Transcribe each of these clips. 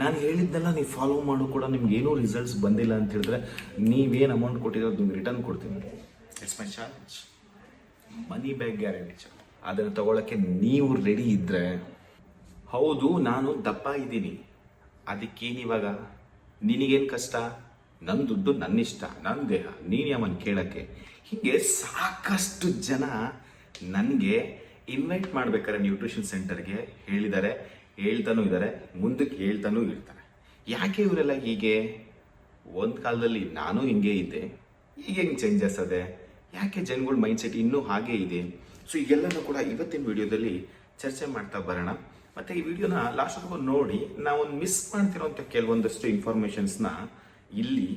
ನಾನು ಹೇಳಿದ್ದೆಲ್ಲ ನೀವು ಫಾಲೋ ಮಾಡು ಕೂಡ ನಿಮ್ಗೆ ಏನೂ ರಿಸಲ್ಟ್ಸ್ ಬಂದಿಲ್ಲ ಅಂತ ಹೇಳಿದ್ರೆ ನೀವೇನು ಅಮೌಂಟ್ ಕೊಟ್ಟಿರೋದು ನಿಮ್ಗೆ ರಿಟರ್ನ್ ಕೊಡ್ತೀನಿ. It's my challenge money back guarantee ಅದನ್ನು ತಗೊಳ್ಳೋಕ್ಕೆ ನೀವು ರೆಡಿ ಇದ್ದರೆ ಹೌದು, ನಾನು ದಪ್ಪ ಇದ್ದೀನಿ. ಅದಕ್ಕೇನಿವಾಗ ನಿನಗೇನು ಕಷ್ಟ? ನನ್ನ ದುಡ್ಡು ನನ್ನ ಇಷ್ಟ ನನ್ನ ದೇಹ, ನೀನು ಯಾವನ್ ಕೇಳೋಕ್ಕೆ? ಹೀಗೆ ಸಾಕಷ್ಟು ಜನ ನನಗೆ ಇನ್ವೈಟ್ ಮಾಡ್ಬೇಕಾದ್ರೆ ನ್ಯೂಟ್ರಿಷನ್ ಸೆಂಟರ್ಗೆ ಹೇಳಿದ್ದಾರೆ, ಹೇಳ್ತಾನೂ ಇದ್ದಾರೆ, ಮುಂದಕ್ಕೆ ಹೇಳ್ತಾನೂ ಇರ್ತಾರೆ. ಯಾಕೆ ಇವರೆಲ್ಲ ಹೀಗೆ? ಒಂದು ಕಾಲದಲ್ಲಿ ನಾನು ಹಿಂಗೆ ಇದ್ದೆ, ಈಗ ಹೆಂಗೆ ಚೇಂಜಸ್ ಅದೇ ಯಾಕೆ ಜನಗಳ ಮೈಂಡ್ಸೆಟ್ ಇನ್ನೂ ಹಾಗೆ ಇದೆ? ಸೊ ಈಗೆಲ್ಲನೂ ಕೂಡ ಇವತ್ತಿನ ವಿಡಿಯೋದಲ್ಲಿ ಚರ್ಚೆ ಮಾಡ್ತಾ ಬರೋಣ. ಮತ್ತು ಈ ವಿಡಿಯೋನ ಲಾಸ್ಟ್ವರೆಗೂ ನೋಡಿ, ನಾವೊಂದು ಮಿಸ್ ಮಾಡ್ತಿರೋಂಥ ಕೆಲವೊಂದಷ್ಟು ಇನ್ಫಾರ್ಮೇಷನ್ಸ್ನ ಇಲ್ಲಿ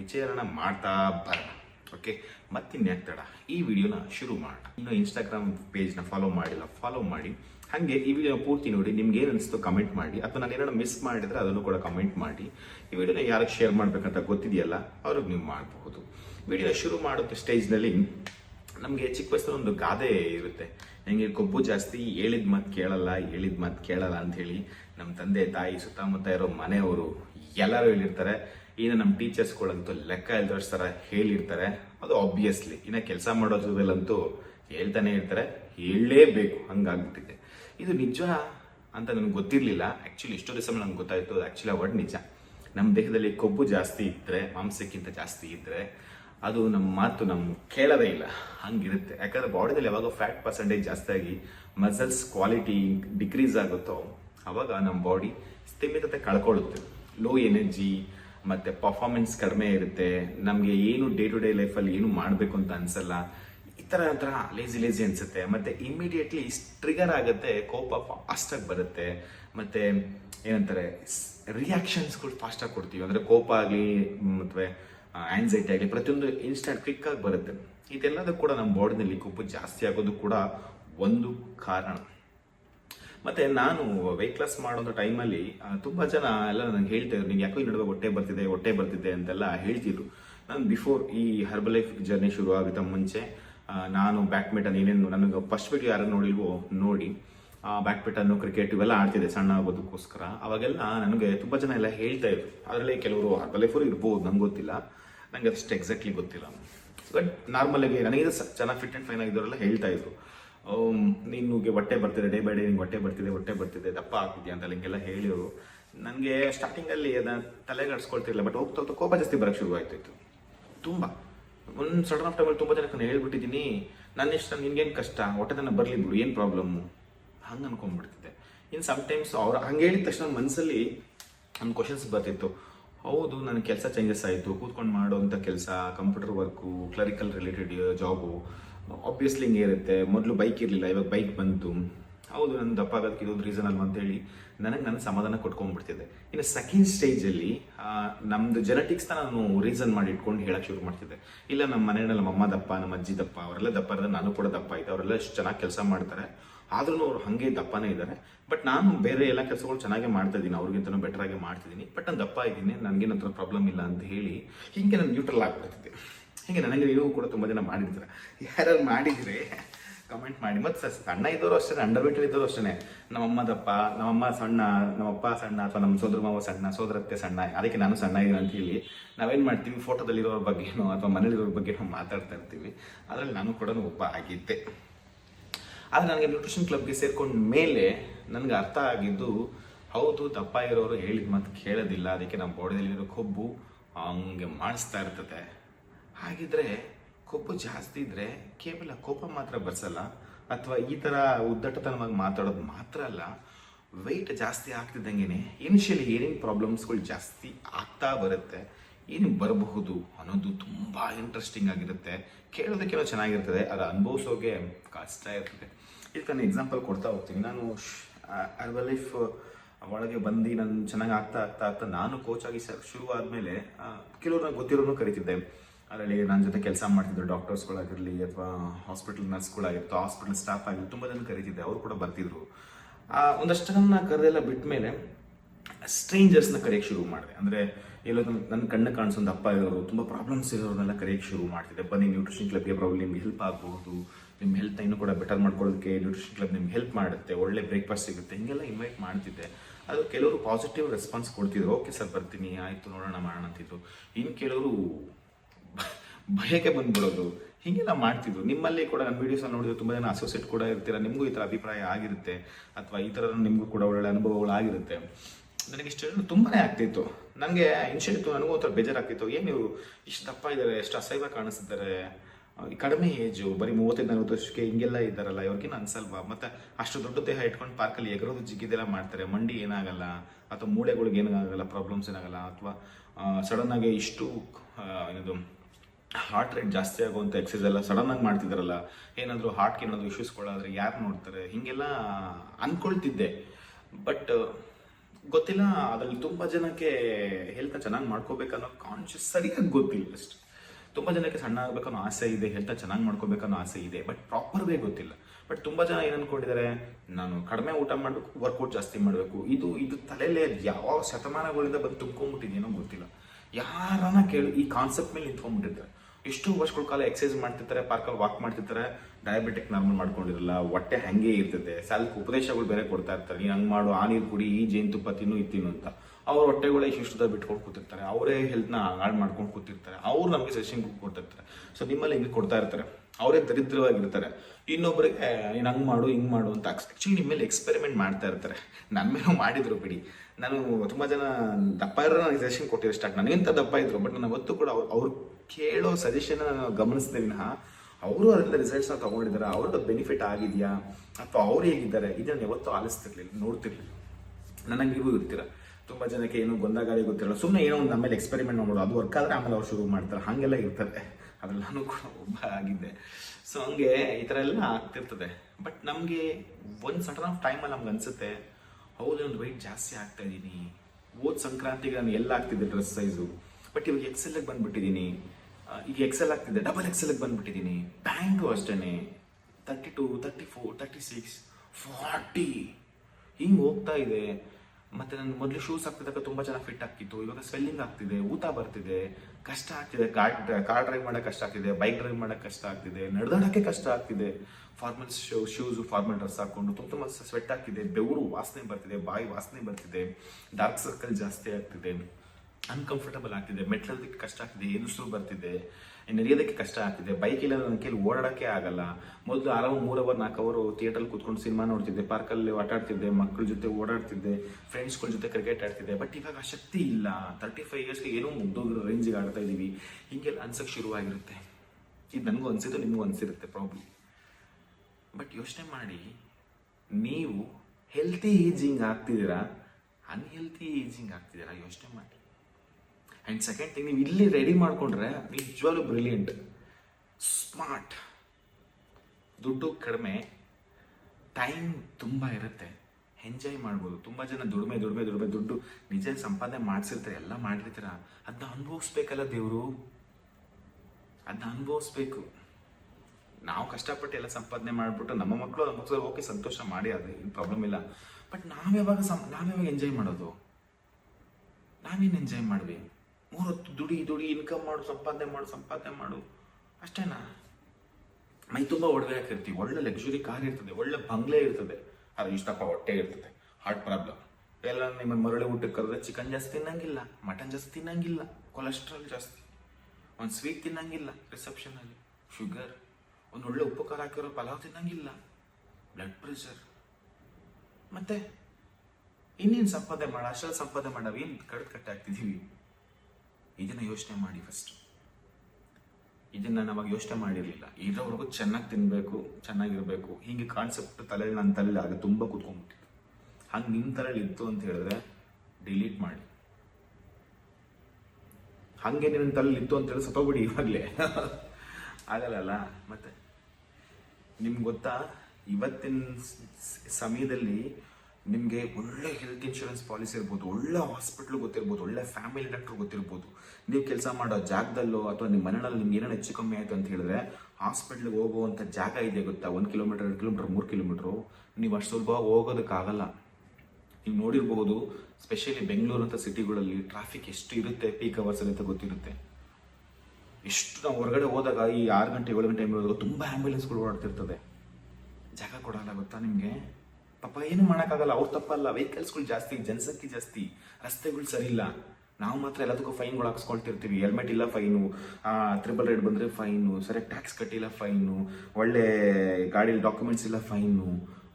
ವಿಚಾರಣೆ ಮಾಡ್ತಾ ಬರೋಣ. ಓಕೆ ಮತ್ತಿನ್ಯಾಕ್ ತಡ? ಈ ವಿಡಿಯೋನ ಶುರು ಮಾಡೋಣ. ಇನ್ನು ಇನ್ಸ್ಟಾಗ್ರಾಮ್ ಪೇಜ್ನ ಫಾಲೋ ಮಾಡಿಲ್ಲ ಫಾಲೋ ಮಾಡಿ. ಹಾಗೆ ಈ ವಿಡಿಯೋ ಪೂರ್ತಿ ನೋಡಿ, ನಿಮ್ಗೆ ಏನು ಅನಿಸ್ತು ಕಮೆಂಟ್ ಮಾಡಿ. ಅಥವಾ ನಾನು ಏನಾದ್ರು ಮಿಸ್ ಮಾಡಿದ್ರೆ ಅದನ್ನು ಕೂಡ ಕಮೆಂಟ್ ಮಾಡಿ. ಈ ವಿಡಿಯೋನ ಯಾರಿಗೆ ಶೇರ್ ಮಾಡಬೇಕಂತ ಗೊತ್ತಿದೆಯಲ್ಲ, ಅವ್ರಿಗೆ ನೀವು ಮಾಡಬಹುದು. ವಿಡಿಯೋ ಶುರು ಮಾಡೋಕ್ಕೆ ಸ್ಟೇಜ್ನಲ್ಲಿ ನಮಗೆ ಚಿಕ್ಕ ವಯಸ್ಸಲ್ಲಿ ಒಂದು ಗಾದೆ ಇರುತ್ತೆ. ಹೆಂಗೆ ಕೊಬ್ಬು ಜಾಸ್ತಿ, ಹೇಳಿದ ಮಾತು ಕೇಳಲ್ಲ, ಹೇಳಿದ ಮಾತು ಕೇಳಲ್ಲ ಅಂತ ಹೇಳಿ ನಮ್ಮ ತಂದೆ, ತಾಯಿ, ಸುತ್ತಮುತ್ತ ಇರೋ ಮನೆಯವರು ಎಲ್ಲರೂ ಹೇಳಿರ್ತಾರೆ. ಇನ್ನು ನಮ್ಮ ಟೀಚರ್ಸ್ಗಳಂತೂ ಲೆಕ್ಕ ಇಲ್ದಷ್ಟು ಥರ ಹೇಳಿರ್ತಾರೆ, ಅದು ಆಬ್ವಿಯಸ್ಲಿ ಇನ್ನು ಕೆಲಸ ಮಾಡೋದ್ರಲ್ಲಂತೂ ಹೇಳ್ತಾನೆ ಇರ್ತಾರೆ, ಹೇಳಲೇಬೇಕು, ಹಂಗಾಗ್ಬಿಟ್ಟಿದೆ. ಇದು ನಿಜ ಅಂತ ನನಗೆ ಗೊತ್ತಿರಲಿಲ್ಲ. ಆ್ಯಕ್ಚುಲಿ ಇಷ್ಟೋ ದಿವಸ ನಂಗೆ ಗೊತ್ತಾಯಿತು, ಅದು ಆ್ಯಕ್ಚುಲಿ ವರ್ಡ್ ನಿಜ. ನಮ್ಮ ದೇಹದಲ್ಲಿ ಕೊಬ್ಬು ಜಾಸ್ತಿ ಇದ್ದರೆ ಮಾಂಸಕ್ಕಿಂತ ಜಾಸ್ತಿ ಇದ್ದರೆ ಅದು ನಮ್ಮ ಮಾತು ನಮ್ಮ ಕೇಳೋದೇ ಇಲ್ಲ. ಹಂಗಿರುತ್ತೆ. ಯಾಕಂದ್ರೆ ಬಾಡಿದಲ್ಲಿ ಯಾವಾಗ ಫ್ಯಾಟ್ ಪರ್ಸೆಂಟೇಜ್ ಜಾಸ್ತಿ ಆಗಿ ಮಸಲ್ಸ್ ಕ್ವಾಲಿಟಿ ಡಿಕ್ರೀಸ್ ಆಗುತ್ತೋ ಆವಾಗ ನಮ್ಮ ಬಾಡಿ ಸ್ಥಿಮಿತತೆ ಕಳ್ಕೊಳ್ಳುತ್ತೆ. ಲೋ ಎನರ್ಜಿ ಮತ್ತು ಪರ್ಫಾರ್ಮೆನ್ಸ್ ಕಡಿಮೆ ಇರುತ್ತೆ, ನಮಗೆ ಏನು ಡೇ ಟು ಡೇ ಲೈಫಲ್ಲಿ ಏನು ಮಾಡಬೇಕು ಅಂತ ಅನ್ಸಲ್ಲ, ಈ ಥರ ಒಂಥರ ಲೇಜಿ ಲೇಜಿ ಅನಿಸುತ್ತೆ. ಮತ್ತು ಇಮಿಡಿಯೇಟ್ಲಿ ಟ್ರಿಗರ್ ಆಗುತ್ತೆ, ಕೋಪ ಫಾಸ್ಟಾಗಿ ಬರುತ್ತೆ. ಮತ್ತು ಏನಂತಾರೆ ರಿಯಾಕ್ಷನ್ಸ್ಗಳು ಫಾಸ್ಟಾಗಿ ಕೊಡ್ತೀವಿ. ಅಂದರೆ ಕೋಪ ಆಗಲಿ, ಮತ್ತು ಆನ್ಸೈಟಿ ಆಗಲಿ, ಪ್ರತಿಯೊಂದು ಇನ್ಸ್ಟೆಂಟ್ ಕ್ವಿಕ್ಕಾಗಿ ಬರುತ್ತೆ. ಇದೆಲ್ಲದೂ ಕೂಡ ನಮ್ಮ ಬಾಡಿನಲ್ಲಿ ಕೋಪ ಜಾಸ್ತಿ ಆಗೋದು ಕೂಡ ಒಂದು ಕಾರಣ. ಮತ್ತೆ ನಾನು ವೆಯ್ಟ್ ಲಾಸ್ ಮಾಡೋಂಥ ಟೈಮಲ್ಲಿ ತುಂಬ ಜನ ಎಲ್ಲ ನನಗೆ ಹೇಳ್ತಿದ್ರು ನಿಮ್ಗೆ ಯಾಕೋ ಈ ನಡುವೆ ಹೊಟ್ಟೆ ಬರ್ತಿದೆ ಹೊಟ್ಟೆ ಬರ್ತಿದೆ ಅಂತೆಲ್ಲ ಹೇಳ್ತಿದ್ರು. ನಾನು ಬಿಫೋರ್ ಈ ಹರ್ಬಲ್ ಲೈಫ್ ಜರ್ನಿ ಶುರು ಆಗಿದ್ದ ಮುಂಚೆ ನಾನು ಬ್ಯಾಡ್ಮಿಂಟನ್ ಏನೇನು ನನಗೆ ಫಸ್ಟ್ ವಿಡಿಯೋ ಯಾರು ನೋಡಿಲ್ವೋ ನೋಡಿ ಬ್ಯಾಡ್ಮಿಂಟನ್ನು ಕ್ರಿಕೆಟ್ ಇವೆಲ್ಲ ಆಡ್ತಿದ್ದೆ ಸಣ್ಣ ಆಗೋದಕ್ಕೋಸ್ಕರ ಅವಾಗೆಲ್ಲ ನನಗೆ ತುಂಬ ಜನ ಎಲ್ಲ ಹೇಳ್ತಾ ಇದ್ರು. ಅದರಲ್ಲಿ ಕೆಲವರು ಹರ್ಬಲ್ ಲೈಫರು ಇರ್ಬೋದು, ನಂಗೆ ಗೊತ್ತಿಲ್ಲ. ನನಗೆ ಅಷ್ಟು ಎಕ್ಸಾಕ್ಟ್ಲಿ ಗೊತ್ತಿಲ್ಲ. ಬಟ್ ನಾರ್ಮಲಾಗಿ ನನಗೆ ಚೆನ್ನಾಗಿ ಫಿಟ್ ಆ್ಯಂಡ್ ಫೈನ್ ಆಗಿದ್ದವರೆಲ್ಲ ಹೇಳ್ತಾ ಇದ್ರು. ನಿನ್ಗೆ ಹೊಟ್ಟೆ ಬರ್ತಿದೆ ಡೇ ಬೈ ಡೇ ನಿಂಗೆ ಹೊಟ್ಟೆ ಬರ್ತಿದೆ ಹೊಟ್ಟೆ ಬರ್ತಿದೆ, ದಪ್ಪ ಆಗ್ತಿದ್ಯಾ ಅಂತ ಹಿಂಗೆಲ್ಲ ಹೇಳಿದ್ರು ನನಗೆ ಸ್ಟಾರ್ಟಿಂಗಲ್ಲಿ ಅದನ್ನ ತಲೆ ಅಡ್ಸ್ಕೊಳ್ತಿರ್ಲಿಲ್ಲ ಬಟ್ ಹೋಗ್ತಾ ಹೋಗ್ತಾ ಕೋಪ ಜಾಸ್ತಿ ಬರೋಕ್ಕೆ ಶುರು ಆಯ್ತಿತ್ತು ತುಂಬ. ಒಂದು ಸಡನ್ ಆಫ್ ಟೈಮಲ್ಲಿ ತುಂಬ ಜನಕ್ಕೆ ನಾನು ಹೇಳ್ಬಿಟ್ಟಿದ್ದೀನಿ, ನನ್ನ ಇಷ್ಟ, ನಿನ್ಗೇನು ಕಷ್ಟ? ಹೊಟ್ಟೆತನ ಬರಲಿ ಬಿಡು, ಏನು ಪ್ರಾಬ್ಲಮ್ಮು ಹಂಗೆ ಅನ್ಕೊಂಡ್ಬಿಡ್ತಿದ್ದೆ. ಇನ್ನು ಸಮ್ಟೈಮ್ಸ್ ಅವ್ರು ಹಂಗೆ ಹೇಳಿದ ತಕ್ಷಣ ಮನಸ್ಸಲ್ಲಿ ನನ್ನ ಕ್ವಶನ್ಸ್ ಬರ್ತಿತ್ತು. ಹೌದು ನನ್ನ ಕೆಲಸ ಚೇಂಜಸ್ ಆಯಿತು, ಕೂತ್ಕೊಂಡು ಮಾಡೋವಂಥ ಕೆಲಸ computer work clerical related job obviously ಹಿಂಗೆ ಇರುತ್ತೆ. ಮೊದಲು ಬೈಕ್ ಇರಲಿಲ್ಲ, ಇವಾಗ ಬೈಕ್ ಬಂತು. ಹೌದು ನನ್ನ ದಪ್ಪ ಆಗೋದಕ್ಕೆ ಇದೊಂದು ರೀಸನ್ ಅಲ್ವಾ ಅಂತೇಳಿ ನನಗೆ ನನ್ನ ಸಮಾಧಾನ ಕೊಟ್ಕೊಂಡ್ಬಿಡ್ತಿದ್ದೆ ಇನ್ನು ಸೆಕೆಂಡ್ ಸ್ಟೇಜಲ್ಲಿ ನಮ್ಮದು ಜೆನೆಟಿಕ್ಸ್ನ ನಾನು ರೀಸನ್ ಮಾಡಿ ಇಟ್ಕೊಂಡು ಹೇಳಕ್ಕೆ ಶುರು ಮಾಡ್ತಿದ್ದೆ. ಇಲ್ಲ, ನಮ್ಮ ಮನೆಯಲ್ಲಿ ನಮ್ಮ ಅಮ್ಮ ದಪ್ಪ, ನಮ್ಮ ಅಜ್ಜಿ ದಪ್ಪ, ಅವರೆಲ್ಲ ದಪ್ಪ ಇರೋದು ನಾನು ಕೂಡ ದಪ್ಪ ಇದ್ದೆ. ಅವರೆಲ್ಲ ಎಷ್ಟು ಚೆನ್ನಾಗಿ ಕೆಲಸ ಮಾಡ್ತಾರೆ. ಆದ್ರೂ ಅವ್ರು ಹಾಗೆ ದಪ್ಪನೇ ಇದ್ದಾರೆ. ಬಟ್ ನಾನು ಬೇರೆ ಎಲ್ಲ ಕೆಲಸಗಳು ಚೆನ್ನಾಗಿ ಮಾಡ್ತಾ ಇದ್ದೀನಿ. ಅವ್ರಿಗಿಂತ ಆಗಿ ಮಾಡ್ತಿದ್ದೀನಿ. ಬಟ್ ನಾನು ದಪ್ಪ ಇದ್ದೀನಿ. ನನಗೇನತ್ರ ಪ್ರಾಬ್ಲಮ್ ಇಲ್ಲ ಅಂತ ಹೇಳಿ ಹೀಗೆ ನಾನು ನ್ಯೂಟ್ರಲ್ ಆಗ್ಬಿಡ್ತಿದ್ದೆ. ಹೀಗೆ ನನಗೆ ನೀವು ಕೂಡ ತುಂಬ ಜನ ಮಾಡಿದ್ರೆ ಯಾರು ಮಾಡಿದರೆ ಕಮೆಂಟ್ ಮಾಡಿ. ಮತ್ತು ಸಣ್ಣ ಇದ್ದವರು ಅಷ್ಟೇ ಅಂಡರ್ ವೇಟ್ ಇದ್ದವರು ಅಷ್ಟೇ ನಮ್ಮಮ್ಮದಪ್ಪ ನಮ್ಮಮ್ಮ ಸಣ್ಣ ನಮ್ಮಪ್ಪ ಸಣ್ಣ ಅಥವಾ ನಮ್ಮ ಸೋದರ ಮಾವ ಸಣ್ಣ, ಸೋದರತ್ತೆ ಸಣ್ಣ, ಅದಕ್ಕೆ ನಾನು ಸಣ್ಣ ಇದ್ದೀನಿ ಅಂತ ಹೇಳಿ ನಾವೇನು ಮಾಡ್ತೀವಿ? ಫೋಟೋದಲ್ಲಿರೋ ಬಗ್ಗೆನೋ ಅಥವಾ ಮನೇಲಿರೋರ ಬಗ್ಗೆನೋ ಮಾತಾಡ್ತಾ ಇರ್ತೀವಿ. ಅದರಲ್ಲಿ ನಾನು ಕೂಡ ಒಬ್ಬ ಆಗಿದ್ದೆ. ಆದರೆ ನನಗೆ ನ್ಯೂಟ್ರಿಷನ್ ಕ್ಲಬ್ಗೆ ಸೇರ್ಕೊಂಡ ಮೇಲೆ ನನಗೆ ಅರ್ಥ ಆಗಿದ್ದು, ಹೌದು ದಪ್ಪ ಇರೋರು ಹೇಳಿದ ಮಾತು ಕೇಳೋದಿಲ್ಲ. ಅದಕ್ಕೆ ನಮ್ಮ ಬಾಡಿಯಲ್ಲಿರೋ ಕೊಬ್ಬು ಹಂಗೆ ಮಾಡಿಸ್ತಾ ಇರ್ತದೆ ಹಾಗಿದ್ರೆ ಕೊಬ್ಬು ಜಾಸ್ತಿ ಇದ್ದರೆ ಕೇವಲ ಕೋಪ ಮಾತ್ರ ಬರ್ಸಲ್ಲ? ಅಥವಾ ಈ ಥರ ಉದ್ದಟತನವಾಗಿ ಮಾತಾಡೋದು ಮಾತ್ರ ಅಲ್ಲ ವೆಯ್ಟ್ ಜಾಸ್ತಿ ಆಗ್ತಿದ್ದಂಗೆ ಇನಿಷಿಯಲಿ ಏನೇನು ಪ್ರಾಬ್ಲಮ್ಸ್ಗಳು ಜಾಸ್ತಿ ಆಗ್ತಾ ಬರುತ್ತೆ, ಏನು ಬರಬಹುದು ಅನ್ನೋದು ತುಂಬ ಇಂಟ್ರೆಸ್ಟಿಂಗ್ ಆಗಿರುತ್ತೆ. ಕೇಳೋದಕ್ಕೆಲ್ಲ ಚೆನ್ನಾಗಿರ್ತದೆ, ಅದು ಅನುಭವಿಸೋಕೆ ಕಷ್ಟ ಇರ್ತದೆ. ಇದಕ್ಕೆ ನಾನು ಎಕ್ಸಾಂಪಲ್ ಕೊಡ್ತಾ ಹೋಗ್ತೀನಿ. ನಾನು ಅರ್ಬಲ್ ಲೈಫ್ ಒಳಗೆ ಬಂದು ನಾನು ಚೆನ್ನಾಗಿ ಆಗ್ತಾ ಆಗ್ತಾ ಆಗ್ತಾ ನಾನು ಕೋಚ್ ಆಗಿ ಶುರು ಆದಮೇಲೆ ಕೆಲವ್ರನ್ನ ಗೊತ್ತಿರೋನು ಕರಿತಿದ್ದೆ. ಅದರಲ್ಲಿ ನನ್ನ ಜೊತೆ ಕೆಲಸ ಮಾಡ್ತಿದ್ರು ಡಾಕ್ಟರ್ಸ್ಗಳಾಗಿರಲಿ ಅಥವಾ ಹಾಸ್ಪಿಟಲ್ ನರ್ಸ್ಗಳಾಗಿರ್ತು ಹಾಸ್ಪಿಟಲ್ ಸ್ಟಾಫ್ ಆಗಿರ್ತು ತುಂಬ ಜನ ಕರಿತಿದ್ದೆ. ಅವರು ಕೂಡ ಬರ್ತಿದ್ರು. ಒಂದಷ್ಟು ಜನ ಕರೆದೆಲ್ಲ ಬಿಟ್ಟ ಮೇಲೆ ಸ್ಟ್ರೇಂಜರ್ಸ್ನ ಕರೆಯೋಕ್ಕೆ ಶುರು ಮಾಡಿದೆ. ಅಂದರೆ, ಎಲ್ಲೋ ನನ್ನ ಕಣ್ಣು ಕಾಣಿಸೋದು ಅಪ್ಪ ಇರೋರು, ತುಂಬ ಪ್ರಾಬ್ಲಮ್ಸ್ ಇರೋರನ್ನೆಲ್ಲ ಕರೆಯೋಕ್ಕೆ ಶುರು ಮಾಡ್ತಿದ್ದೆ. ಬನ್ನಿ ನ್ಯೂಟ್ರಿಷನ್ ಕ್ಲಬ್ಗೆ ಪ್ರಾಬ್ಲಮ್ ನಿಮ್ಗೆ ಹೆಲ್ಪ್ ಆಗಬಹುದು ನಿಮ್ಮ ಹೆಲ್ತ್ ಇನ್ನೂ ಕೂಡ ಬೆಟರ್ ಮಾಡ್ಕೊಳ್ಳೋದಕ್ಕೆ ನ್ಯೂಟ್ರಿಷನ್ ಕ್ಲಬ್ ನಿಮ್ಗೆ ಹೆಲ್ಪ್ ಮಾಡುತ್ತೆ. ಒಳ್ಳೆ ಬ್ರೇಕ್ಫಾಸ್ಟ್ ಸಿಗುತ್ತೆ. ಹಿಂಗೆಲ್ಲ ಇನ್ವೈಟ್ ಮಾಡ್ತಿದ್ದೆ. ಅದು ಕೆಲವರು ಪಾಸಿಟಿವ್ ರೆಸ್ಪಾನ್ಸ್ ಕೊಡ್ತಿದ್ರು. ಓಕೆ ಸರ್ ಬರ್ತೀನಿ. ಆಯಿತು, ನೋಡೋಣ, ಮಾಡೋಣ, ಅಂತಿದ್ರು. ಇನ್ನು ಕೆಲವರು ಭಯಕ್ಕೆ ಬಂದ್ಬಿಡೋದು. ಹೀಗೆಲ್ಲ ಮಾಡ್ತಿದ್ರು. ನಿಮ್ಮಲ್ಲಿ ಕೂಡ ನನ್ನ ವೀಡಿಯೋಸ್ ನೋಡಿದ್ರೆ ತುಂಬ ಜನ ಅಸೋಸಿಯೇಟ್ ಕೂಡ ಇರ್ತೀರ. ನಿಮಗೂ ಈ ಥರ ಅಭಿಪ್ರಾಯ ಆಗಿರುತ್ತೆ. ಅಥವಾ ಈ ಥರ ನಿಮಗೂ ಕೂಡ ಒಳ್ಳೆ ಅನುಭವಗಳು ಆಗಿರುತ್ತೆ. ನನಗೆ ಇಷ್ಟು ತುಂಬಾನೇ ಆಗ್ತಿತ್ತು. ನನಗೆ ಇನ್ಶಿಯೇಟಿವ್ ನನಗೂ ಒಂಥರ ಬೇಜಾರಾಗ್ತಿತ್ತು. ಏನು ಇವರು ಇಷ್ಟು ದಪ್ಪ ಇದ್ದಾರೆ ಎಷ್ಟು ಅಸೈವ ಕಾಣಿಸ್ತಿದ್ದಾರೆ. ಕಡಿಮೆ ಏಜು ಬರೀ ಮೂವತ್ತೈದು ನಲ್ವತ್ತು ವರ್ಷಕ್ಕೆ ಹಿಂಗೆಲ್ಲ ಇದ್ದಾರಲ್ಲ, ಇವ್ರಿಗೇನು ಅನ್ಸಲ್ವಾ? ಮತ್ತೆ ಅಷ್ಟು ದೊಡ್ಡ ದೇಹ ಇಟ್ಕೊಂಡು ಪಾರ್ಕಲ್ಲಿ ಎಗರೋದು ಜಿಗ್ಗಿದೆಲ್ಲ ಮಾಡ್ತಾರೆ. ಮಂಡಿ ಏನಾಗಲ್ಲ, ಅಥವಾ ಮೂಳೆಗಳಿಗೆ ಏನಾಗಲ್ಲ ಪ್ರಾಬ್ಲಮ್ಸ್ ಏನಾಗಲ್ಲ, ಅಥವಾ ಸಡನ್ ಆಗಿ ಇಷ್ಟು ಏನದು ಹಾರ್ಟ್ ರೇಟ್ ಜಾಸ್ತಿ ಆಗುವಂಥ ಎಕ್ಸಸೈಸ್ ಎಲ್ಲ ಸಡನ್ ಆಗಿ ಮಾಡ್ತಿದ್ದಾರಲ್ಲ ಏನಾದರೂ ಹಾರ್ಟ್ಗೆ ಏನಾದರೂ ಇಶ್ಯೂಸ್ಗಳಾದ್ರೆ ಯಾರು ನೋಡ್ತಾರೆ? ಹೀಗೆಲ್ಲ ಅಂದ್ಕೊಳ್ತಿದ್ದೆ ಬಟ್ ಗೊತ್ತಿಲ್ಲ, ಅದ್ರಲ್ಲಿ ತುಂಬ ಜನಕ್ಕೆ ಹೆಲ್ತ್ ಚೆನ್ನಾಗಿ ಮಾಡ್ಕೋಬೇಕನ್ನೋ ಕಾನ್ಶಿಯಸ್ ಸರಿಯಾಗಿ ಗೊತ್ತಿಲ್ಲ ಅಷ್ಟು. ತುಂಬ ಜನಕ್ಕೆ ಸಣ್ಣ ಆಗ್ಬೇಕನ್ನೋ ಆಸೆ ಇದೆ ಹೆಲ್ತ್ ಚೆನ್ನಾಗಿ ಮಾಡ್ಕೋಬೇಕನ್ನೋ ಆಸೆ ಇದೆ ಬಟ್ ಪ್ರಾಪರ್ ವೇ ಗೊತ್ತಿಲ್ಲ. ಬಟ್ ತುಂಬ ಜನ ಏನು ಅನ್ಕೊಂಡಿದ್ದಾರೆ ನಾನು ಕಡಿಮೆ ಊಟ ಮಾಡಬೇಕು ವರ್ಕೌಟ್ ಜಾಸ್ತಿ ಮಾಡಬೇಕು. ಇದು ಇದು ತಲೆಯಲ್ಲೇ ಯಾವ ಶತಮಾನಗಳಿಂದ ಬಂದು ತುಂಬ್ಕೊಂಡ್ಬಿಟ್ಟಿದೆಯೇನೋ ಗೊತ್ತಿಲ್ಲ. ಯಾರನ್ನ ಕೇಳಿ ಈ ಕಾನ್ಸೆಪ್ಟ್ ಮೇಲೆ ನಿಂತ್ಕೊಂಡ್ಬಿಟ್ಟಿರ್ತಾರೆ ಎಷ್ಟು ವರ್ಷಗಳ ಕಾಲ ಎಕ್ಸಸೈಸ್ ಮಾಡ್ತಿರ್ತಾರೆ ಪಾರ್ಕಲ್ಲಿ ವಾಕ್ ಮಾಡ್ತಿರ್ತಾರೆ ಡಯಾಬಿಟಿಕ್ ನಾರ್ಮಲ್ ಮಾಡ್ಕೊಂಡಿರಲ್ಲ, ಹೊಟ್ಟೆ ಹಂಗೆ ಇರ್ತದೆ ಸಾಲಕ್ಕೆ ಉಪದೇಶಗಳು ಬೇರೆ ಕೊಡ್ತಾ ಇರ್ತಾರೆ, ನೀನು ಹಂಗೆ ಮಾಡು, ಆ ನೀರು ಕುಡಿ, ಈ ಜೇನುತುಪ್ಪ ತಿನ್ನು ತಿನ್ನು ಅಂತ. ಅವ್ರ ಹೊಟ್ಟೆಗಳೇ ಇಷ್ಟು ಬಿಟ್ಕೊಂಡು ಕೂತಿರ್ತಾರೆ, ಅವರೇ ಹೆಲ್ತ್ನ ಹಾಳು ಮಾಡ್ಕೊಂಡು ಕೂತಿರ್ತಾರೆ, ಅವ್ರು ನಮಗೆ ಸೆಷನ್ ಕೊಡ್ತಿರ್ತಾರೆ ಸೊ ನಿಮ್ಮಲ್ಲಿ ಹಿಂಗೆ ಕೊಡ್ತಾ ಇರ್ತಾರೆ? ಅವರೇ ದರಿದ್ರವಾಗಿರ್ತಾರೆ. ಇನ್ನೊಬ್ಬರಿಗೆ ನೀನು ಹಂಗೆ ಮಾಡು, ಹಿಂಗೆ ಮಾಡು ಅಂತ ಆಕ್ಚುಲಿ ನಿಮ್ಮ ಮೇಲೆ ಎಕ್ಸ್ಪೆರಿಮೆಂಟ್ ಮಾಡ್ತಾ ಇರ್ತಾರೆ. ನನ್ನ ಮೇಲೂ ಮಾಡಿದ್ರು ಬಿಡಿ. ನಾನು ತುಂಬ ಜನ ದಪ್ಪ ಇರೋ ನನಗೆ ಸಜೆಷನ್ ಕೊಟ್ಟಿರೋ ಸ್ಟಾರ್ಟ್ ನನಗಿಂತ ದಪ್ಪ ಇದ್ರು ಬಟ್ ನಾನು ಅವತ್ತು ಕೂಡ ಅವ್ರು ಅವ್ರು ಕೇಳೋ ಸಜೆಷನ್ ನಾನು ಗಮನಿಸಿದೆ ವಿನಃ, ಅವರು ಅದರಿಂದ ರಿಸಲ್ಟ್ಸ್ನ ತೊಗೊಂಡಿದ್ದಾರೆ ಅವ್ರದ್ದು ಬೆನಿಫಿಟ್ ಆಗಿದೆಯಾ? ಅಥವಾ ಅವ್ರು ಹೇಗಿದ್ದಾರೆ? ಇದನ್ನು ಯಾವತ್ತೂ ಆಲಿಸ್ತಿರ್ಲಿಲ್ಲ, ನೋಡ್ತಿರ್ಲಿಲ್ಲ. ನನಗೆ ನೀವು ಇರ್ತೀರ? ತುಂಬ ಜನಕ್ಕೆ ಏನು ಗೊಂದಾಗಾಲಿ ಗೊತ್ತಿರಲ್ಲ. ಸುಮ್ಮನೆ ಏನೋ ಒಂದು ನಮ್ಮೇಲೆ ಎಕ್ಸ್ಪೆರಿಮೆಂಟ್ ಮಾಡ್ಬೋದು ಅದು ವರ್ಕ್ ಆದರೆ ಆಮೇಲೆ ಅವ್ರು ಶುರು ಮಾಡ್ತಾರೆ. ಹಾಗೆಲ್ಲ ಇರ್ತದೆ. ಅದ್ರಲ್ಲಿ ನಾನು ಕೂಡ ಒಬ್ಬ ಆಗಿದ್ದೆ. ಸೊ ಹಂಗೆ ಈ ಥರ ಎಲ್ಲ ಆಗ್ತಿರ್ತದೆ. ಬಟ್ ನಮಗೆ ಒಂದು ಸಟನ್ ಆಫ್ ಟೈಮಲ್ಲಿ ನಮ್ಗೆ ಅನಿಸುತ್ತೆ, ಹೌದು, ಒಂದು ವೆಯ್ಟ್ ಜಾಸ್ತಿ ಆಗ್ತಾ ಇದ್ದೀನಿ ಓದ್ ಸಂಕ್ರಾಂತಿಗೆ ನಾನು ಎಲ್ಲ ಆಗ್ತಿದ್ದೆ ಡ್ರೆಸ್ ಸೈಜು ಬಟ್ ಇವಾಗ ಎಕ್ಸೆಲ್ಗೆ ಬಂದ್ಬಿಟ್ಟಿದ್ದೀನಿ ಈಗ ಎಕ್ಸೆಲ್ ಆಗ್ತಿದೆ ಡಬಲ್ ಎಕ್ಸೆಲ್ಗೆ ಬಂದ್ಬಿಟ್ಟಿದ್ದೀನಿ ಪ್ಯಾಂಟು ಅಷ್ಟೇ thirty two thirty four thirty six forty ಹಿಂಗೆ ಹೋಗ್ತಾ ಇದೆ. ಮತ್ತೆ ನನ್ನ ಮೊದಲು ಶೂಸ್ ಹಾಕ್ತಿದ್ದಾಗ ತುಂಬ ಚೆನ್ನಾಗಿ ಫಿಟ್ ಆಗ್ತಿತ್ತು. ಇವಾಗ ಸ್ವೆಲ್ಲಿಂಗ್ ಆಗ್ತಿದೆ, ಊತ ಬರ್ತಿದೆ. ಕಷ್ಟ ಆಗ್ತಿದೆ. ಕಾರ್ ಕಾರ್ ಡ್ರೈವ್ ಮಾಡೋಕೆ ಕಷ್ಟ ಆಗ್ತಿದೆ, ಬೈಕ್ ಡ್ರೈವ್ ಮಾಡೋಕೆ ಕಷ್ಟ ಆಗ್ತಿದೆ, ನಡೆದಾಡೋಕ್ಕೆ ಕಷ್ಟ ಆಗ್ತಿದೆ. Formal shoe shoes formal dress ಹಾಕೊಂಡು ತುಂಬ ತುಂಬ ಸ್ವೆಟ್ ಆಗ್ತಿದೆ, ಬೆವರು ವಾಸನೆ ಬರ್ತಿದೆ, ಬಾಯಿ ವಾಸನೆ ಬರ್ತಿದೆ ಡಾರ್ಕ್ ಸರ್ಕಲ್ ಜಾಸ್ತಿ ಆಗ್ತಿದೆ ಅನ್ಕಂಫರ್ಟಬಲ್ ಆಗ್ತಿದೆ ಮೆಟ್ಲೋದಕ್ಕೆ ಕಷ್ಟ ಆಗ್ತಿದೆ, ಏನು ಬರ್ತಿದೆ. ನಡೆಯೋದಕ್ಕೆ ಕಷ್ಟ ಆಗ್ತಿದೆ. ಬೈಕ್ ಇಲ್ಲ ನನ್ನ ಕೈಲಿ ಓಡಾಡೋಕ್ಕೆ ಆಗಲ್ಲ. ಮೊದಲು ಆರಾಮ ಮೂರು ಅವರ್ ನಾಲ್ಕು ಅವರು ಥಿಯೇಟರ್ ಕೂತ್ಕೊಂಡು ಸಿನಿಮಾ ನೋಡ್ತಿದ್ದೆ. ಪಾರ್ಕಲ್ಲಿ ಆಟಾಡ್ತಿದ್ದೆ ಮಕ್ಕಳ ಜೊತೆ ಓಡಾಡ್ತಿದ್ದೆ ಫ್ರೆಂಡ್ಸ್ಗಳ ಜೊತೆ ಕ್ರಿಕೆಟ್ ಆಡ್ತಿದ್ದೆ. ಬಟ್ ಇವಾಗ ಆ ಶಕ್ತಿ ಇಲ್ಲ. ತರ್ಟಿ ಫೈವ್ ಇಯರ್ಸ್ಗೆ ಏನೋ ಮುಗ್ದೋಗಿರೋ ರೇಂಜಿಗೆ ಆಡ್ತಾ ಇದ್ದೀವಿ ಹೀಗೆಲ್ಲ ಅನ್ಸಕ್ಕೆ ಶುರುವಾಗಿರುತ್ತೆ. ಇದು ನನಗೂ ಅನಿಸಿದ್ದು, ನಿಮಗೂ ಅನ್ಸಿರುತ್ತೆ ಪ್ರಾಬ್ಲಮ್ ಬಟ್ ಯೋಚನೆ ಮಾಡಿ, ನೀವು ಹೆಲ್ತಿ ಏಜಿಂಗ್ ಆಗ್ತಿದ್ದೀರಾ? ಅನ್ಹೆಲ್ತಿ ಏಜಿಂಗ್ ಆಗ್ತಿದ್ದೀರಾ? ಯೋಚನೆ ಮಾಡಿ. ಆ್ಯಂಡ್ ಸೆಕೆಂಡ್ ಥಿಂಗ್ ನೀವು ಇಲ್ಲಿ ರೆಡಿ ಮಾಡಿಕೊಂಡ್ರೆ ನಿಜವಾಗ್ಲೂ ಬ್ರಿಲಿಯಂಟ್ ಸ್ಮಾರ್ಟ್ ದುಡ್ಡು ಕಡಿಮೆ ಟೈಮ್ ತುಂಬ ಇರುತ್ತೆ. ಎಂಜಾಯ್ ಮಾಡ್ಬೋದು. ತುಂಬ ಜನ ದುಡಿಮೆ ದುಡಿಮೆ ದುಡಿಮೆ ದುಡ್ಡು ನಿಜ ಸಂಪಾದನೆ ಮಾಡಿಸಿರ್ತಾರೆ, ಎಲ್ಲ ಮಾಡಿರ್ತೀರ. ಅದನ್ನ ಅನುಭವಿಸ್ಬೇಕಲ್ಲ ದೇವರು? ಅದನ್ನ ಅನುಭವಿಸ್ಬೇಕು. ನಾವು ಕಷ್ಟಪಟ್ಟು ಎಲ್ಲ ಸಂಪಾದನೆ ಮಾಡಿಬಿಟ್ಟು ನಮ್ಮ ಮಕ್ಕಳು ನಮ್ಮ ಓಕೆ ಸಂತೋಷ ಮಾಡಿ, ಅದು ಏನು ಪ್ರಾಬ್ಲಮ್ ಇಲ್ಲ. ಬಟ್ ನಾವು ಯಾವಾಗ ಸಂ, ನಾವು ಯಾವಾಗ ಎಂಜಾಯ್ ಮಾಡೋದು? ನಾವೇನು ಎಂಜಾಯ್ ಮಾಡ್ವಿ? ಮೂರು ಹೊತ್ತು ದುಡಿ ದುಡಿ ಇನ್ಕಮ್ ಮಾಡು, ಸಂಪಾದನೆ ಮಾಡು ಸಂಪಾದನೆ ಮಾಡು. ಅಷ್ಟೇನಾ? ಮೈ ತುಂಬ ಒಡವೆ ಹಾಕಿರ್ತೀವಿ ಒಳ್ಳೆ ಲಕ್ಸುರಿ ಕಾರ್ ಇರ್ತದೆ, ಒಳ್ಳೆ ಬಂಗ್ಲೆ ಇರ್ತದೆ. ಅದು ಇಷ್ಟಪ್ಪ, ಹೊಟ್ಟೆ ಇರ್ತದೆ. ಹಾರ್ಟ್ ಪ್ರಾಬ್ಲಮ್ ಎಲ್ಲ ನಿಮ್ಮ ಮರಳಿ ಊಟಕ್ಕೆ ಕರೆದ್ರೆ ಚಿಕನ್ ಜಾಸ್ತಿ ತಿನ್ನಂಗಿಲ್ಲ ಮಟನ್ ಜಾಸ್ತಿ ತಿನ್ನಂಗಿಲ್ಲ ಕೊಲೆಸ್ಟ್ರಾಲ್ ಜಾಸ್ತಿ. ಒಂದು ಸ್ವೀಟ್ ತಿನ್ನಂಗಿಲ್ಲ ರಿಸೆಪ್ಷನಲ್ಲಿ ಶುಗರ್ ಒಂದು ಒಳ್ಳೆ ಉಪ್ಪು, ಖಾರ ಹಾಕಿರೋ ಪಲಾವ್ ತಿನ್ನಂಗಿಲ್ಲ. ಬ್ಲಡ್ ಪ್ರೆಷರ್ ಮತ್ತೆ, ಇನ್ನೇನು ಸಂಪಾದನೆ ಮಾಡ ಅಷ್ಟೆಲ್ಲ ಸಂಪಾದನೆ ಮಾಡವ ಏನು ಕಡ್ದು ಕಟ್ಟ ಆಗ್ತಿದ್ದೀವಿ ಇದನ್ನ ಯೋಚನೆ ಮಾಡಿ ಫಸ್ಟ್ ಇದನ್ನ ನಾನು ಅವಾಗ ಯೋಚನೆ ಮಾಡಿರಲಿಲ್ಲ. ಇರೋವರೆಗೂ ಚೆನ್ನಾಗಿ ತಿನ್ನಬೇಕು ಚೆನ್ನಾಗಿರ್ಬೇಕು. ಹೀಗೆ ಕಾನ್ಸೆಪ್ಟ್ ತಲೆಯಲ್ಲಿ ನನ್ನ ತಲೆಯಲ್ಲಿ ಆಗ ತುಂಬ ಕುತ್ಕೊಂಡ್ಬಿಟ್ಟಿತ್ತು. ಹಂಗೆ ನಿಮ್ಮ ತಲೆಯಲ್ಲಿ ಇತ್ತು ಅಂತ ಹೇಳಿದ್ರೆ ಡಿಲೀಟ್ ಮಾಡಿ. ಹಂಗೆ ನಿನ್ನ ತಲೆಯಲ್ಲಿ ಇತ್ತು ಅಂತ ಹೇಳಿ ಸತ್ತೋಗ್ಬಿಡಿ ಇವಾಗಲೇ. ಆಗಲ್ಲ ಮತ್ತೆ ನಿಮ್ಗೆ ಗೊತ್ತಾ? ಇವತ್ತಿನ ಸಮಯದಲ್ಲಿ ನಿಮಗೆ ಒಳ್ಳೆ ಹೆಲ್ತ್ ಇನ್ಶೂರೆನ್ಸ್ ಪಾಲಿಸಿ ಇರ್ಬೋದು, ಒಳ್ಳೆ ಹಾಸ್ಪಿಟ್ಲ್ ಗೊತ್ತಿರ್ಬೋದು, ಒಳ್ಳೆ ಫ್ಯಾಮಿಲಿ ಡಾಕ್ಟರ್ ಗೊತ್ತಿರ್ಬೋದು. ನೀವು ಕೆಲಸ ಮಾಡೋ ಜಾಗದಲ್ಲೋ ಅಥವಾ ನಿಮ್ಮ ಮನೆಯಲ್ಲಿ ನಿಮ್ಗೆ ಏನೇನು ಹೆಚ್ಚು ಕಮ್ಮಿ ಆಯಿತು ಅಂತ ಹೇಳಿದ್ರೆ ಹಾಸ್ಪಿಟ್ಲಿಗೆ ಹೋಗುವಂಥ ಜಾಗ ಇದೆ ಗೊತ್ತಾ? ಒಂದು ಕಿಲೋಮೀಟರ್ ಎರಡು ಕಿಲೋಮೀಟರ್ ಮೂರು ಕಿಲೋಮೀಟ್ರು ನೀವು ಅಷ್ಟು ಸ್ವಲ್ಪ ಹೋಗೋದಕ್ಕಾಗಲ್ಲ. ನೀವು ನೋಡಿರ್ಬೋದು ಸ್ಪೆಷಲಿ ಬೆಂಗಳೂರು ಅಂತ ಸಿಟಿಗಳಲ್ಲಿ ಟ್ರಾಫಿಕ್ ಎಷ್ಟು ಇರುತ್ತೆ ಪೀಕ್ ಅವರ್ಸ್ ಅಂತ ಗೊತ್ತಿರುತ್ತೆ. ಎಷ್ಟು ನಾವು ಹೊರಗಡೆ ಹೋದಾಗ ಈ ಆರು ಗಂಟೆ, ಏಳು ಗಂಟೆ ಹೋದಾಗ ತುಂಬ ಆ್ಯಂಬುಲೆನ್ಸ್ಗಳು ಓಡಾಡ್ತಿರ್ತದೆ. ಜಾಗ ಕೊಡೋಲ್ಲ ಗೊತ್ತಾ ನಿಮಗೆ? ಪಾಪ ಏನು ಮಾಡೋಕ್ಕಾಗಲ್ಲ, ಅವ್ರು ತಪ್ಪಲ್ಲ. ವೆಹಿಕಲ್ಸ್ಗಳು ಜಾಸ್ತಿ ಜನಸಂಖ್ಯೆ ಜಾಸ್ತಿ. ರಸ್ತೆಗಳು ಸರಿ ಇಲ್ಲ ನಾವು ಮಾತ್ರ ಎಲ್ಲದಕ್ಕೂ ಫೈನ್ಗಳು ಹಾಕ್ಸ್ಕೊಳ್ತಿರ್ತೀವಿ. ಹೆಲ್ಮೆಟ್ ಇಲ್ಲ ಫೈನು. ತ್ರಿಬಲ್ ರೇಟ್ ಬಂದರೆ ಫೈನು. ಸರಿಯಾಗಿ ಟ್ಯಾಕ್ಸ್ ಕಟ್ಟಿಲ್ಲ ಫೈನು. ಒಳ್ಳೆ ಗಾಡಿಲಿ ಡಾಕ್ಯುಮೆಂಟ್ಸ್ ಇಲ್ಲ ಫೈನು.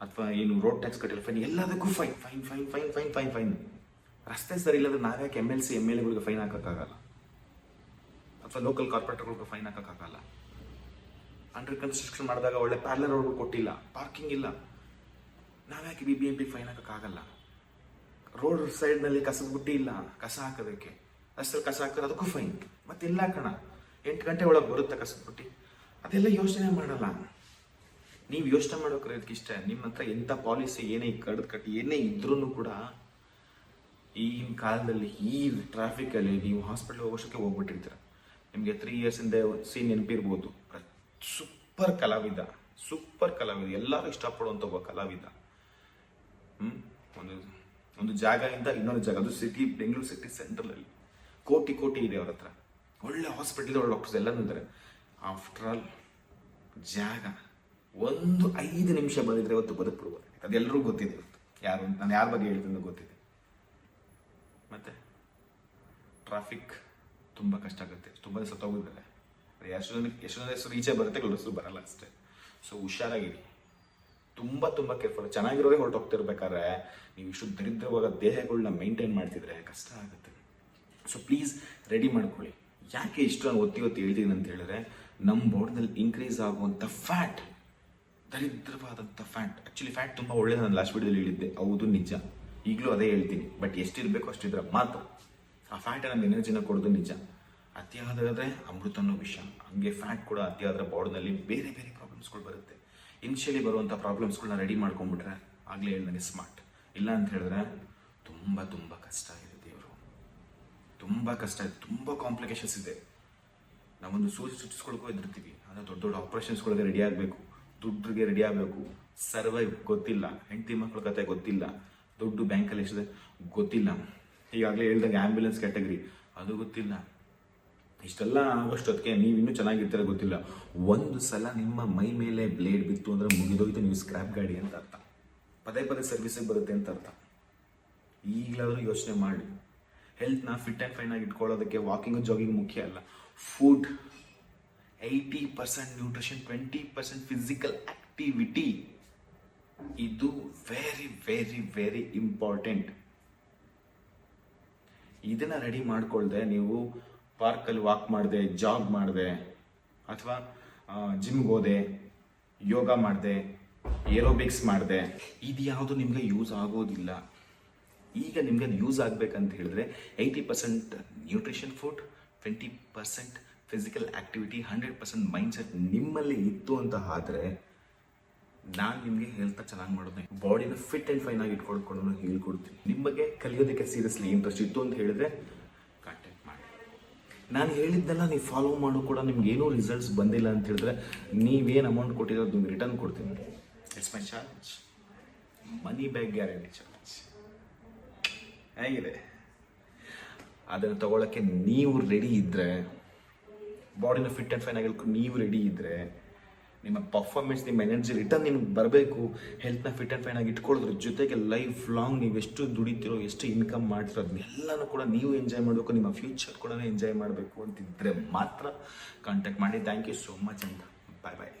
ಅಥವಾ ಏನು ರೋಡ್ ಟ್ಯಾಕ್ಸ್ ಕಟ್ಟಿಲ್ಲ ಫೈನ್. ಎಲ್ಲದಕ್ಕೂ fine fine fine fine fine fine fine. ರಸ್ತೆ ಸರಿ ಇಲ್ಲದ್ರೆ ನಾವ್ಯಾಕೆ M L C M L ಎಗಳಿಗೆ fine ಹಾಕೋಕ್ಕಾಗಲ್ಲ? ಅಥವಾ ಲೋಕಲ್ ಕಾರ್ಪೊರೇಟರ್ಗಳಿಗೆ ಫೈನ್ ಹಾಕೋಕ್ಕಾಗಲ್ಲ? ಅಂಡರ್ ಕನ್ಸ್ಟ್ರಕ್ಷನ್ ಮಾಡಿದಾಗ ಒಳ್ಳೆ ಪ್ಯಾರ್ಲರ್ ರೋಡ್ಗಳು ಕೊಟ್ಟಿಲ್ಲ. ಪಾರ್ಕಿಂಗ್ ಇಲ್ಲ. ನಾವ್ಯಾಕೆ B B M P fine ಹಾಕೋಕ್ಕಾಗಲ್ಲ? Road ಸೈಡ್ನಲ್ಲಿ ಕಸದ ಬುಟ್ಟಿ ಇಲ್ಲ, ಕಸ ಹಾಕೋದಕ್ಕೆ ಅಷ್ಟೇ ಕಸ ಹಾಕಿದ್ರೆ ಅದಕ್ಕೂ ಫೈನ್ ಮತ್ತೆಲ್ಲ ಕಣ, ಎಂಟು ಗಂಟೆ ಒಳಗೆ ಬರುತ್ತೆ ಕಸದ ಬುಟ್ಟಿ. ಅದೆಲ್ಲ ಯೋಚನೆ ಮಾಡಲ್ಲ. ನೀವು ಯೋಚನೆ ಮಾಡೋಕೆ ಇಷ್ಟ, ನಿಮ್ಮ ಹತ್ರ ಎಂಥ ಪಾಲಿಸಿ ಏನೇ ಕಡ್ದು ಕಟ್ಟಿ, ಏನೇ ಇದ್ರೂ ಕೂಡ ಈಗಿನ ಕಾಲದಲ್ಲಿ ಈ ಟ್ರಾಫಿಕಲ್ಲಿ ನೀವು ಹಾಸ್ಪಿಟ್ಲ್ ಹೋಗೋಷ್ಟಕ್ಕೆ ಹೋಗ್ಬಿಟ್ಟಿರ್ತೀರ. ನಿಮಗೆ ತ್ರೀ ಹಿಂದೆ ಸೀನ್ ನೆನಪಿರ್ಬೋದು. ಸೂಪರ್ ಕಲಾವಿದ ಸೂಪರ್ ಕಲಾವಿದ. ಎಲ್ಲರೂ ಇಷ್ಟಪಡುವಂಥ ಒಬ್ಬ ಕಲಾವಿದ? ಒಂದು ಒಂದು ಜಾಗದಿಂದ ಇನ್ನೊಂದು ಜಾಗ. ಅದು ಸಿಟಿ ಬೆಂಗಳೂರು ಸಿಟಿ ಸೆಂಟ್ರಲಲ್ಲಿ ಕೋಟಿ ಕೋಟಿ ಇದೆ ಅವ್ರ ಹತ್ರ. ಒಳ್ಳೆ ಹಾಸ್ಪಿಟಲ್ ಒಳ್ಳೆ ಡಾಕ್ಟರ್ಸ್ ಎಲ್ಲ ಇದ್ದಾರೆ ಆಫ್ಟರ್ ಆಲ್ ಜಾಗ. ಒಂದು ಐದು ನಿಮಿಷ ಬಂದಿದ್ರೆ ಇವತ್ತು ಬದುಕ್ಬಿಡ್ಬೋದು ಅದೆಲ್ಲರೂ ಗೊತ್ತಿದೆ ಇವತ್ತು. ಯಾರು ನಾನು ಯಾರ ಬಗ್ಗೆ ಹೇಳ್ತೀನಿ ಗೊತ್ತಿದೆ. ಮತ್ತೆ? ಟ್ರಾಫಿಕ್ ತುಂಬ ಕಷ್ಟ ಆಗುತ್ತೆ. ತುಂಬ ಸತ್ತೋಗಿದ್ದಾರೆ ಎಷ್ಟು ಜನ ಎಷ್ಟು ಜನ ಹೆಸರು ಈಚೆ ಬರುತ್ತೆ ಕೆಲವರು ಬರಲ್ಲ ಅಷ್ಟೇ. ಸೊ ಹುಷಾರಾಗಿರಿ. ತುಂಬ ತುಂಬ ಕೇರ್ಫುಲ್ ಚೆನ್ನಾಗಿರೋದೇ ಹೊರಟೋಗ್ತಿರ್ಬೇಕಾದ್ರೆ ನೀವು ಇಷ್ಟು ದರಿದ್ರವಾದ ದೇಹಗಳನ್ನ ಮೇಂಟೈನ್ ಮಾಡ್ತಿದ್ರೆ ಕಷ್ಟ ಆಗುತ್ತೆ. ಸೊ ಪ್ಲೀಸ್ ರೆಡಿ ಮಾಡ್ಕೊಳ್ಳಿ. ಯಾಕೆ ಇಷ್ಟು ನಾನು ಒತ್ತಿ ಒತ್ತಿ ಹೇಳ್ತೀನಿ ಅಂತ ಹೇಳಿದ್ರೆ ನಮ್ಮ ಬಾಡಿನಲ್ಲಿ ಇನ್ಕ್ರೀಸ್ ಆಗುವಂಥ ಫ್ಯಾಟ್ ದರಿದ್ರವಾದಂಥ ಫ್ಯಾಟ್ ಆ್ಯಕ್ಚುಲಿ ಫ್ಯಾಟ್ ತುಂಬ ಒಳ್ಳೆಯದು ನಾನು ಲಾಸ್ಟ್ ವಿಡಿಯೋದಲ್ಲಿ ಹೇಳಿದ್ದೆ. ಹೌದು, ನಿಜ. ಈಗಲೂ ಅದೇ ಹೇಳ್ತೀನಿ. ಬಟ್ ಎಷ್ಟಿರಬೇಕು ಅಷ್ಟಿದ್ರೆ ಮಾತ್ರ ಆ ಫ್ಯಾಟ್ ನಮ್ಮ ಎನರ್ಜಿನ ಕೊಡೋದು ನಿಜ. ಅತಿಯಾದ್ರೆ ಅನ್ನೋ ವಿಷ. ಹಂಗೆ ಫ್ಯಾಟ್ ಕೂಡ ಅತಿಯಾದ್ರೆ ಬಾಡಿನಲ್ಲಿ ಬೇರೆ ಬೇರೆ ಪ್ರಾಬ್ಲಮ್ಸ್ಗಳು ಬರುತ್ತೆ. ಇನಿಷಿಯಲಿ ಬರುವಂಥ ಪ್ರಾಬ್ಲಮ್ಸ್ಗಳನ್ನ ರೆಡಿ ಮಾಡ್ಕೊಂಡ್ಬಿಟ್ರೆ ಆಗಲೇ ಹೇಳ್ದಂಗೆ ಸ್ಮಾರ್ಟ್ ಇಲ್ಲ ಅಂತ ಹೇಳಿದ್ರೆ ತುಂಬ ತುಂಬ ಕಷ್ಟ ಇದೆ ದೇವರು. ತುಂಬ ಕಷ್ಟ ಇದೆ ತುಂಬ ಕಾಂಪ್ಲಿಕೇಶನ್ಸ್ ಇದೆ. ನಾವೊಂದು ಸೂಜಿ ಸೂಚಿಸ್ಕೊಳ್ಕೋ ಹೆದರ್ತೀವಿ. ಅಂದರೆ ದೊಡ್ಡ ದೊಡ್ಡ ಆಪ್ರೇಷನ್ಸ್ಗಳಿಗೆ ರೆಡಿ ಆಗಬೇಕು. ದುಡ್ಡಿಗೆ ರೆಡಿ ಆಗಬೇಕು. ಸರ್ವೈವ್ ಗೊತ್ತಿಲ್ಲ. ಹೆಂಡತಿ ಮಕ್ಕಳ ಕತೆ ಗೊತ್ತಿಲ್ಲ. ದುಡ್ಡು ಬ್ಯಾಂಕಲ್ಲಿ ಎಷ್ಟಿದೆ ಗೊತ್ತಿಲ್ಲ. ಈಗಾಗಲೇ ಹೇಳ್ದಂಗೆ ಆ್ಯಂಬುಲೆನ್ಸ್ ಕ್ಯಾಟಗರಿ ಅದು ಗೊತ್ತಿಲ್ಲ. ಇಷ್ಟೆಲ್ಲ ಆಗೋಷ್ಟೊತ್ತಿಗೆ ನೀವು ಇನ್ನೂ ಚೆನ್ನಾಗಿರ್ತೀರ ಗೊತ್ತಿಲ್ಲ. ಒಂದು ಸಲ ನಿಮ್ಮ ಮೈ ಮೇಲೆ ಬ್ಲೇಡ್ ಬಿತ್ತು ಅಂದರೆ ಮುಗಿದೋಯ್ತು ನೀವು ಸ್ಕ್ರ್ಯಾಪ್ ಗಾಡಿ ಅಂತ ಅರ್ಥ. ಪದೇ ಪದೇ ಸರ್ವಿಸಿಗೆ ಬರುತ್ತೆ ಅಂತ ಅರ್ಥ. ಈಗಲಾದರೂ ಯೋಚನೆ ಮಾಡಿ. ಹೆಲ್ತ್ನ ಫಿಟ್ ಆ್ಯಂಡ್ ಫೈನ್ ಆಗಿ ಇಟ್ಕೊಳ್ಳೋದಕ್ಕೆ ವಾಕಿಂಗು ಜಾಗಿಂಗ್ ಮುಖ್ಯ ಅಲ್ಲ. Food eighty percent nutrition twenty percent physical activity ಇದು ವೆರಿ ವೆರಿ ವೆರಿ ಇಂಪಾರ್ಟೆಂಟ್ ಇದನ್ನ ರೆಡಿ ಮಾಡ್ಕೊಳ್ದೆ ನೀವು ಪಾರ್ಕಲ್ಲಿ ವಾಕ್ ಮಾಡಿದೆ, ಜಾಗ್ ಮಾಡಿದೆ, ಅಥವಾ ಜಿಮ್ಗೆ ಹೋದೆ, ಯೋಗ ಮಾಡಿದೆ ಏರೋಬಿಕ್ಸ್ ಮಾಡಿದೆ, ಇದು ಯಾವುದು ನಿಮಗೆ ಯೂಸ್ ಆಗೋದಿಲ್ಲ. ಈಗ ನಿಮಗೆ ಯೂಸ್ ಆಗಬೇಕಂತ ಹೇಳಿದ್ರೆ eighty percent nutrition food twenty percent physical activity hundred percent mindset ನಿಮ್ಮಲ್ಲಿ ಇತ್ತು ಅಂತ ಆದರೆ ನಾನು ನಿಮಗೆ ಹೆಲ್ತ್ ಚೆನ್ನಾಗಿ ಮಾಡೋದು ಬಾಡಿನ ಫಿಟ್ ಆ್ಯಂಡ್ ಫೈನ್ ಆಗಿ ಇಟ್ಕೊಳ್ಕೊಂಡು ಹೇಳ್ಕೊಡ್ತೀನಿ ನಿಮಗೆ ಕಲಿಯೋದಕ್ಕೆ ಸೀರಿಯಸ್ಲಿ ಇಂಟ್ರೆಸ್ಟ್ ಇತ್ತು ಅಂತ ಹೇಳಿದ್ರೆ ನಾನು ಹೇಳಿದ್ದೆಲ್ಲ ನೀವು ಫಾಲೋ ಮಾಡೋ ಕೂಡ ನಿಮ್ಗೆ ಏನೂ ರಿಸಲ್ಟ್ಸ್ ಬಂದಿಲ್ಲ ಅಂತ ಹೇಳಿದ್ರೆ ನೀವೇನು ಅಮೌಂಟ್ ಕೊಟ್ಟಿರೋದು ನಿಮ್ಗೆ ರಿಟರ್ನ್ ಕೊಡ್ತೀನಿ. It's my charge money back guarantee charge ಹೇಗಿದೆ? ಅದನ್ನು ತಗೊಳ್ಳೋಕ್ಕೆ ನೀವು ರೆಡಿ ಇದ್ದರೆ ಬಾಡಿನ ಫಿಟ್ ಆ್ಯಂಡ್ ಫೈನ್ ಆಗಿರ್ಬೇಕು ನೀವು ರೆಡಿ ಇದ್ದರೆ ನಿಮ್ಮ ಪರ್ಫಾರ್ಮೆನ್ಸ್ ನಿಮ್ಮ ಎನರ್ಜಿ ರಿಟರ್ನ್ ನಿಮ್ಗೆ ಬರಬೇಕು. ಹೆಲ್ತ್ನ ಫಿಟ್ ಆ್ಯಂಡ್ ಫೈನ್ ಆಗಿ ಇಟ್ಕೊಳ್ಳೋದ್ರ ಜೊತೆಗೆ ಲೈಫ್ ಲಾಂಗ್ ನೀವು ಎಷ್ಟು ದುಡಿತೀರೋ, ಎಷ್ಟು ಇನ್ಕಮ್ ಮಾಡ್ತಿರೋ, ಅದನ್ನೆಲ್ಲನೂ ಕೂಡ ನೀವು ಎಂಜಾಯ್ ಮಾಡಬೇಕು, ನಿಮ್ಮ ಫ್ಯೂಚರ್ ಕೂಡ ಎಂಜಾಯ್ ಮಾಡಬೇಕು ಅಂತಿದ್ದರೆ ಮಾತ್ರ ಕಾಂಟ್ಯಾಕ್ಟ್ ಮಾಡಿ. ಥ್ಯಾಂಕ್ ಯು ಸೋ ಮಚ್ ಅಂತ ಬಾಯ್ ಬಾಯ್